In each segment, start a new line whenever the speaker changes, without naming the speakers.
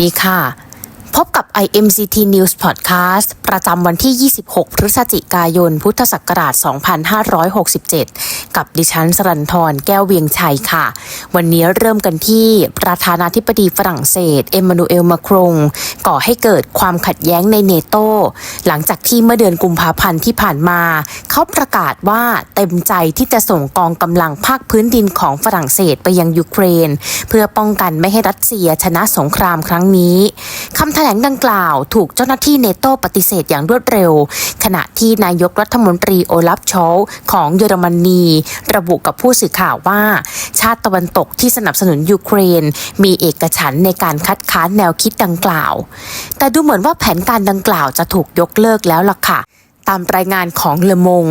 ดีค่ะ พบกับ IMCT News Podcast ประจำวันที่ 26 พฤศจิกายน พุทธศักราช 2567 กับดิฉันสรันทรแก้วเวียงชัยค่ะ วันนี้เริ่มกันที่ประธานาธิบดีฝรั่งเศส เอมมานูเอลมาครงก่อให้เกิดความขัดแย้งในเนโตหลังจากที่เมื่อเดือนกุมภาพันธ์ที่ผ่านมา เขาประกาศว่าเต็มใจที่จะส่งกองกำลังภาคพื้นดินของฝรั่งเศสไปยังยูเครน เพื่อป้องกันไม่ให้รัสเซียชนะสงครามครั้งนี้คำแถลงดังกล่าวถูกเจ้าหน้าที่เนโตปฏิเสธอย่างรวดเร็ว ขณะที่นายกรัฐมนตรีโอลัฟชอลของเยอรมนีระบุกับผู้สื่อข่าวว่า ชาติตะวันตกที่สนับสนุนยูเครน มีเอกฉันในการคัดค้านแนวคิดดังกล่าว แต่ดูเหมือนว่าแผนการดังกล่าวจะถูกยกเลิกแล้วล่ะค่ะ ตามรายงานของเลมง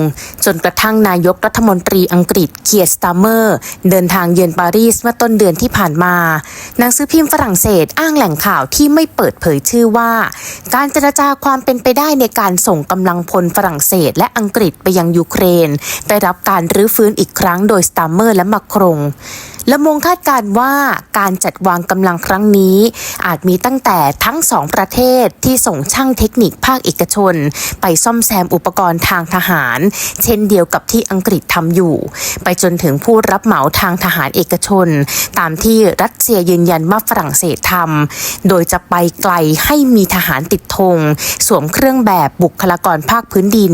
จนกระทั่งนายกรัฐมนตรีอังกฤษเคียร์สตาร์เมอร์ เดินทางเยือนปารีสเมื่อต้นเดือนที่ผ่านมาหนังสือพิมพ์ฝรั่งเศสอ้างแหล่งข่าวที่ไม่เปิดเผยชื่อว่า การเจรจาความเป็นไปได้ในการส่งกำลังพลฝรั่งเศส และอังกฤษไปยังยูเครน ได้รับการรื้อฟื้นอีกครั้งโดยสตาร์เมอร์และมาครง และมงคาดการว่าการจัดวางกำลังครั้งนี้ อาจมีตั้งแต่ทั้งสองประเทศที่ส่งช่างเทคนิคภาคเอกชน ไปซ่อมแซมอุปกรณ์ทางทหาร เช่นเดียวกับที่อังกฤษทำอยู่ ไปจนถึงผู้รับเหมาทางทหารเอกชน ตามที่รัสเซียยืนยันว่าฝรั่งเศสทำโดยจะไปไกลให้มีทหารติดธงสวมเครื่องแบบบุคลากรภาคพื้นดิน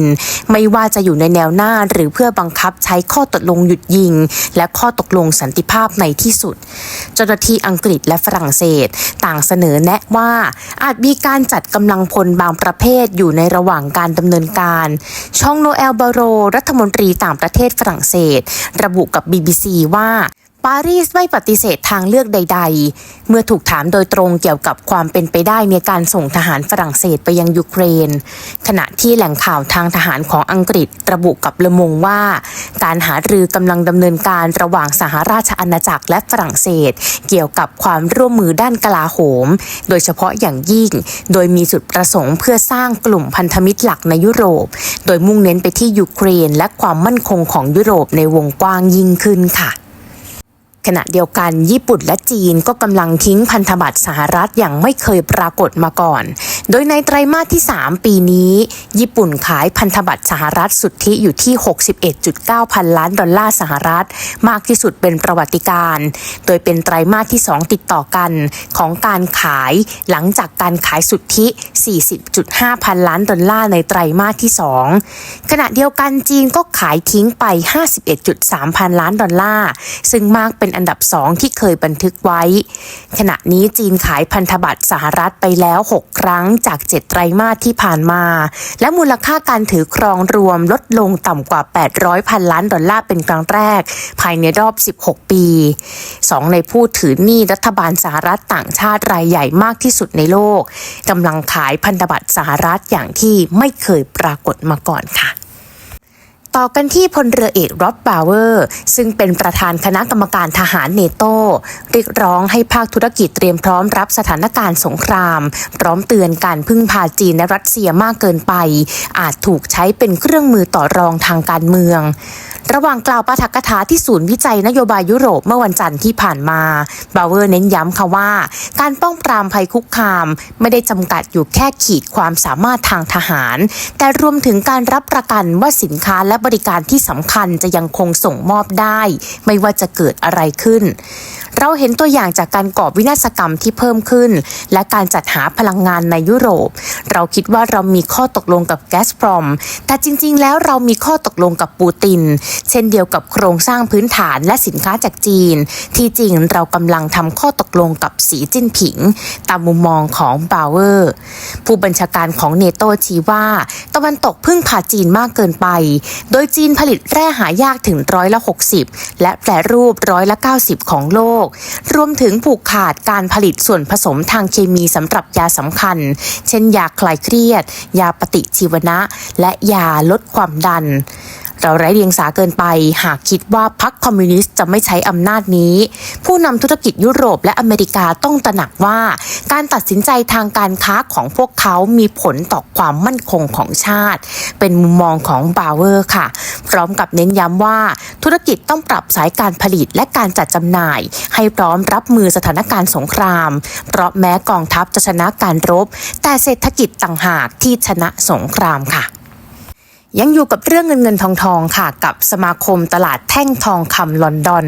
ไม่ว่าจะอยู่ในแนวหน้าหรือเพื่อบังคับใช้ข้อตกลงหยุดยิง และข้อตกลงสันติภาพาพในที่สุด เจ้าหน้าที่อังกฤษและฝรั่งเศส ต่างเสนอแนะว่าอาจมีการจัดกำลังพลบางประเภทอยู่ในระหว่างการดำเนินการ ช่องโนเอลบาโร รัฐมนตรีต่างประเทศฝรั่งเศส ระบุกับ BBC ว่า ปารีสไม่ปฏิเสธทางเลือกใด ๆ เมื่อถูกถามโดยตรงเกี่ยวกับความเป็นไปได้ในการส่งทหารฝรั่งเศสไปยังยูเครน ขณะที่แหล่งข่าวทางทหารของอังกฤษระบุกับเลมงว่า การหารือกำลังดำเนินการระหว่างสหราชอาณาจักรและฝรั่งเศส เกี่ยวกับความร่วมมือด้านกลาโหม โดยเฉพาะอย่างยิ่ง โดยมีจุดประสงค์เพื่อสร้างกลุ่มพันธมิตรหลักในยุโรป โดยมุ่งเน้นไปที่ยูเครน และความมั่นคงของยุโรปในวงกว้างยิ่งขึ้นค่ะ ขณะเดียวกัน ญี่ปุ่นและจีนก็กำลังทิ้งพันธบัตรสหรัฐอย่างไม่เคยปรากฏมาก่อน โดยในไตรมาสที่ 3 ปีนี้ ญี่ปุ่นขายพันธบัตรสหรัฐสุทธิอยู่ที่ 61.9 พันล้านดอลลาร์สหรัฐ มากที่สุดเป็นประวัติการ โดยเป็นไตรมาสที่ 2 ติดต่อกันของการขายหลังจากการขายสุทธิ 40.5 พันล้านดอลลาร์ในไตรมาสที่ 2 ขณะเดียวกันจีนก็ขายทิ้งไป 51.3 พันล้านดอลลาร์ ซึ่งมากเป็นอันดับ 2 ที่เคยบันทึกไว้ ขณะนี้จีนขายพันธบัตรสหรัฐไปแล้ว 6 ครั้งจาก7ไตรมาสที่ผ่านมา และมูลค่าการถือครองรวมลดลงต่ำกว่า 800 พันล้านดอลลาร์เป็นครั้งแรก ภายในรอบ 16 ปี 2 ในผู้ถือหนี้รัฐบาลสหรัฐต่างชาติรายใหญ่มากที่สุดในโลกกำลังขายพันธบัตรสหรัฐอย่างที่ไม่เคยปรากฏมาก่อนค่ะ ต่อกันที่พลเรือเอกร็อบบาวเวอร์ ซึ่งเป็นประธานคณะกรรมการทหารเนโตเรียกร้องให้ภาคธุรกิจเตรียมพร้อมรับสถานการณ์สงคราม พร้อมเตือนการพึ่งพาจีนและรัสเซียมากเกินไป อาจถูกใช้เป็นเครื่องมือต่อรองทางการเมือง ระหว่างกล่าวปาฐกถาที่ศูนย์วิจัยนโยบายยุโรปเมื่อวันจันทร์ที่ผ่านมาบาวเวอร์เน้นย้ำค่ะว่า การป้องปรามภัยคุกคาม ไม่ได้จำกัดอยู่แค่ขีดความสามารถทางทหาร แต่รวมถึงการรับประกันว่าสินค้าและบริการที่สำคัญจะยังคงส่งมอบได้ ไม่ว่าจะเกิดอะไรขึ้น เราเห็นตัวอย่างจากการก่อวินาศกรรมที่เพิ่มขึ้น และการจัดหาพลังงานในยุโรป เราคิดว่าเรามีข้อตกลงกับแกสพรอม แต่จริง ๆ แล้วเรามีข้อตกลงกับปูติน เช่นเดียวกับโครงสร้างพื้นฐานและสินค้าจากจีน ที่จริงเรากำลังทำข้อตกลงกับสีจิ้นผิง ตามมุมมองของบาวเวอร์ ผู้บัญชาการของเนโตชี้ว่า ตะวันตกพึ่งพาจีนมากเกินไป โดยจีนผลิตแร่หายากถึงร้อยละ 60 และแปรรูปร้อยละ 90 ของโลกรวมถึงผูกขาดการผลิตส่วนผสมทางเคมีสำหรับยาสำคัญ เช่นยาคลายเครียด ยาปฏิชีวนะ และยาลดความดัน เราไร้เดียงสาเกินไป หากคิดว่าพรรคคอมมิวนิสต์จะไม่ใช้อำนาจนี้ ผู้นำธุรกิจยุโรปและอเมริกาต้องตระหนักว่า การตัดสินใจทางการค้าของพวกเขามีผลต่อความมั่นคงของชาติ เป็นมุมมองของบาวเวอร์ค่ะ พร้อมกับเน้นย้ำว่าธุรกิจต้องปรับสายการผลิตและการจัดจำหน่าย ให้พร้อมรับมือสถานการณ์สงคราม เพราะแม้กองทัพจะชนะการรบ แต่เศรษฐกิจต่างหากที่ชนะสงครามค่ะ ยังอยู่กับเรื่องเงินเงินทองทองค่ะ กับสมาคมตลาดแท่งทองคำลอนดอน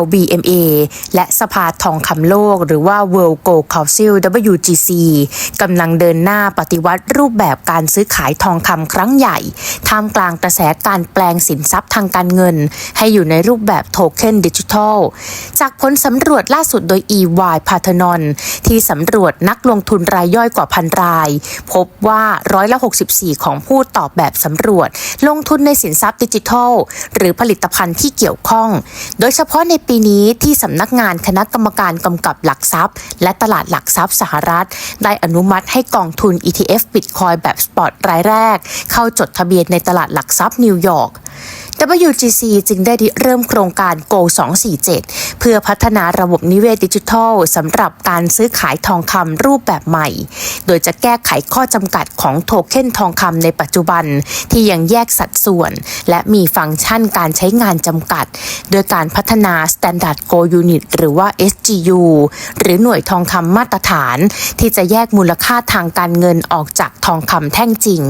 LBMA และสภาทองคำโลก หรือว่า World Gold Council WGC กำลังเดินหน้าปฏิวัติรูปแบบการซื้อขายทองคำครั้งใหญ่ท่ามกลางกระแสการแปลงสินทรัพย์ทางการเงิน ให้อยู่ในรูปแบบโทเค็นดิจิทัล จากผลสำรวจล่าสุดโดย EY p a t h e n o n ที่สำรวจนักลงทุนรายย่อยกว่าพันราย พบว่าร้อยละ64 ของผู้ตอบแบบสำรวจลงทุนในสินทรัพย์ดิจิทัล หรือผลิตภัณฑ์ที่เกี่ยวข้อง โดยเฉพาะในปีนี้ที่สำนักงานคณะกรรมการกำกับหลักทรัพย์ และตลาดหลักทรัพย์สหรัฐ ได้อนุมัติให้กองทุน ETF บิตคอยแบบสปอตรายแรก เข้าจดทะเบียนในตลาดหลักทรัพย์นิวยอร์ก WGC จึงได้ริเริ่มโครงการ Go 247 เพื่อพัฒนาระบบนิเวศดิจิทัลสำหรับการซื้อขายทองคำรูปแบบใหม่ โดยจะแก้ไขข้อจำกัดของโทเค็นทองคำในปัจจุบันที่ยังแยกสัดส่วน และมีฟังก์ชันการใช้งานจำกัด โดยการพัฒนา Standard Go Unit หรือว่า SGU หรือหน่วยทองคำมาตรฐาน ที่จะแยกมูลค่าทางการเงินออกจากทองคำแท่งจริง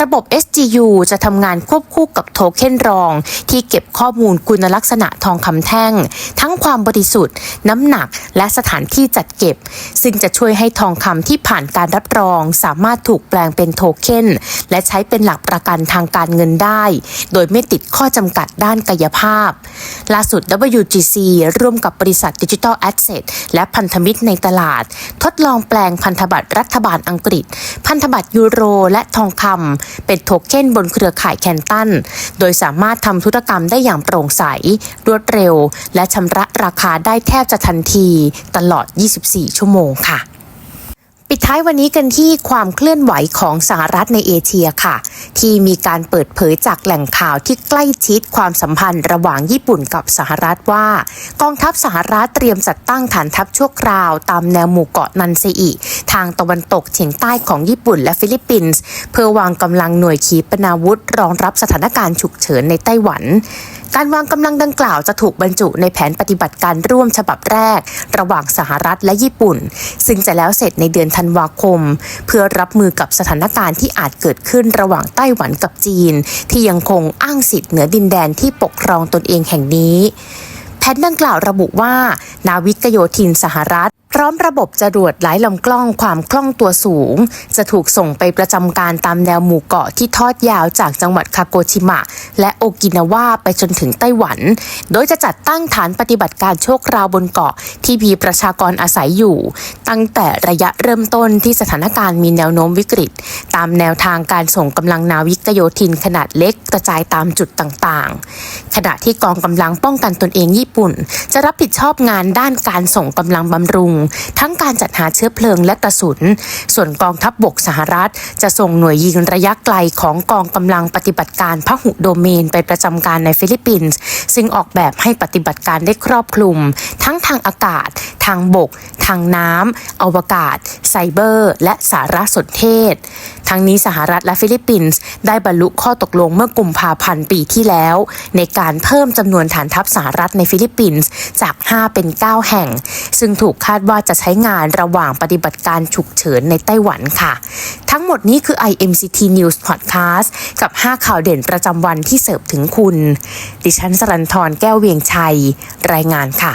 ระบบ SGU จะทำงานควบคู่กับโทเค็นรองที่เก็บข้อมูลคุณลักษณะทองคำแท่ง ทั้งความบริสุทธิ์ น้ำหนักและสถานที่จัดเก็บ ซึ่งจะช่วยให้ทองคำที่ผ่านการรับรอง สามารถถูกแปลงเป็นโทเค็นและใช้เป็นหลักประกันทางการเงินได้ โดยไม่ติดข้อจำกัดด้านกายภาพ ล่าสุด WGC ร่วมกับบริษัทดิจิทัลแอสเซทและพันธมิตรในตลาด ทดลองแปลงพันธบัตรรัฐบาลอังกฤษ พันธบัตรยูโรและทองคำเป็นโทเค็นบนเครือข่ายแคนตัน โดยสามารถทำธุรกรรมได้อย่างโปร่งใส รวดเร็ว และชำระราคาได้แทบจะทันที ตลอด 24 ชั่วโมงค่ะ ปิดท้ายวันนี้กันที่ความเคลื่อนไหวของสหรัฐในเอเชียค่ะ ที่มีการเปิดเผยจากแหล่งข่าวที่ใกล้ชิดความสัมพันธ์ระหว่างญี่ปุ่นกับสหรัฐว่า กองทัพสหรัฐเตรียมจัดตั้งฐานทัพชั่วคราว ตามแนวหมู่เกาะนันเซอิทางตะวันตกเฉียงใต้ของญี่ปุ่นและฟิลิปปินส์เพื่อวางกำลังหน่วยขีปนาวุธรองรับสถานการณ์ฉุกเฉินในไต้หวัน การวางกำลังดังกล่าวจะถูกบรรจุในแผนปฏิบัติการร่วมฉบับแรก ระหว่างสหรัฐและญี่ปุ่น ซึ่งจะแล้วเสร็จในเดือนธันวาคม เพื่อรับมือกับสถานการณ์ที่อาจเกิดขึ้นระหว่างไต้หวันกับจีน ที่ยังคงอ้างสิทธิ์เหนือดินแดนที่ปกครองตนเองแห่งนี้ แผนดังกล่าวระบุว่า นาวิกโยธินสหรัฐ พร้อมระบบจรวดหลายลำกล้องความคล่องตัวสูง จะถูกส่งไปประจำการตามแนวหมู่เกาะที่ทอดยาวจากจังหวัดคาโกชิมะ และโอกินาวาไปจนถึงไต้หวัน โดยจะจัดตั้งฐานปฏิบัติการโชคราวบนเกาะที่มีประชากรอาศัยอยู่ ตั้งแต่ระยะเริ่มต้นที่สถานการณ์มีแนวโน้มวิกฤต ตามแนวทางการส่งกำลังนาวิกโยธินขนาดเล็กกระจายตามจุดต่างๆ ขณะที่กองกำลังป้องกันตนเองญี่ปุ่น จะรับผิดชอบงานด้านการส่งกำลังบำรุงทั้งการจัดหาเชื้อเพลิงและกระสุน ส่วนกองทัพบบกสหรัฐ จะส่งหน่วยยิงระยะไกลของกองกำลังปฏิบัติการพหุโดเมนไปประจำการในฟิลิปปินส์ซึ่งออกแบบให้ปฏิบัติการได้ครอบคลุม ทั้งทางอากาศ ทางบก ทางน้ำอวกาศ ไซเบอร์ และสารสนเทศ ทั้งนี้สหรัฐและฟิลิปปินส์ได้บรรลุข้อตกลงเมื่อกุมภาพันธ์ปีที่แล้ว ในการเพิ่มจำนวนฐานทัพสหรัฐในฟิลิปปินส์จาก 5 เป็น 9 แห่ง ซึ่งถูกคาดว่าจะใช้งานระหว่างปฏิบัติการฉุกเฉินในไต้หวันค่ะ ทั้งหมดนี้คือ IMCT News Podcast กับ 5 ข่าวเด่นประจำวันที่เสิร์ฟถึงคุณ ดิฉันสรันทรแก้วเวียงชัย รายงานค่ะ